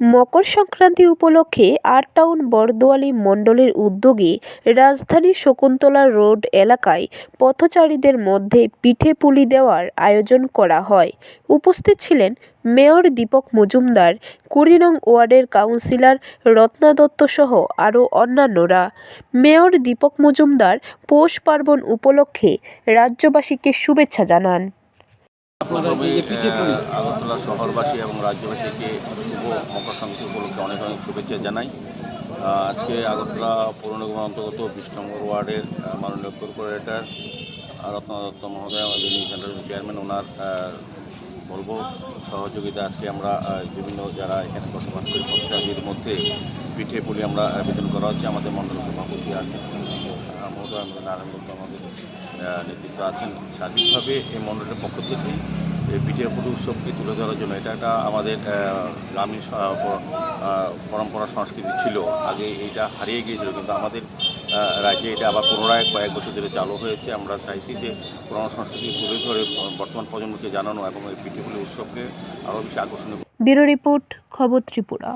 মকর সংক্রান্তি উপলক্ষে আর টাউন বরদোয়ালি মণ্ডলের উদ্যোগে রাজধানী শকুন্তলা রোড এলাকায় পথচারীদের মধ্যে পিঠে পুলি দেওয়ার আয়োজন করা হয়। উপস্থিত ছিলেন মেয়র দীপক মজুমদার, কুড়ি নং ওয়ার্ডের কাউন্সিলর রত্না দত্ত সহ আরও অন্যান্যরা। মেয়র দীপক মজুমদার পৌষ পার্বণ উপলক্ষে রাজ্যবাসীকে শুভেচ্ছা জানান। আগরতলা শহরবাসী এবং রাজ্যবাসীকে শুভ মকর সংক্রান্তি উপলক্ষে অনেক অনেক শুভেচ্ছা জানাই। আজকে আগরতলা পৌর নিগম অন্তর্গত বিশ নম্বর ওয়ার্ডের মাননীয় কর্পোরেটর রত্ন দত্ত মহোদয় জেনারেল চেয়ারম্যান ওনার বলব সহযোগিতা আজকে আমরা বিভিন্ন যারা এখানে বসবাস করি পথচারীদের মধ্যে পিঠে পুলি আমরা বিতরণ করা হচ্ছে। আমাদের মন্ডল সভাপতি আছেন আমাদের নারায়ণ দত্ত আমাদের নেতৃত্ব আছেন। সার্বিকভাবে এই মন্ডলের পক্ষ থেকে এই পিঠে পুলি উৎসবকে তুলে ধরার জন্য এটা একটা আমাদের গ্রামীণ পরম্পরা সংস্কৃতি ছিল। আগে এটা হারিয়ে গিয়েছিল, কিন্তু আমাদের রাজ্যে এটা আবার পুনরায় কয়েক বছর ধরে চালু হয়েছে। আমরা চাইছি যে পুরনো সংস্কৃতি তুলে ধরে বর্তমান প্রজন্মকে জানানো এবং এই পিঠে পুলি উৎসবকে আরও বেশি আকর্ষণীয় ব্যুরো রিপোর্ট, খবর ত্রিপুরা।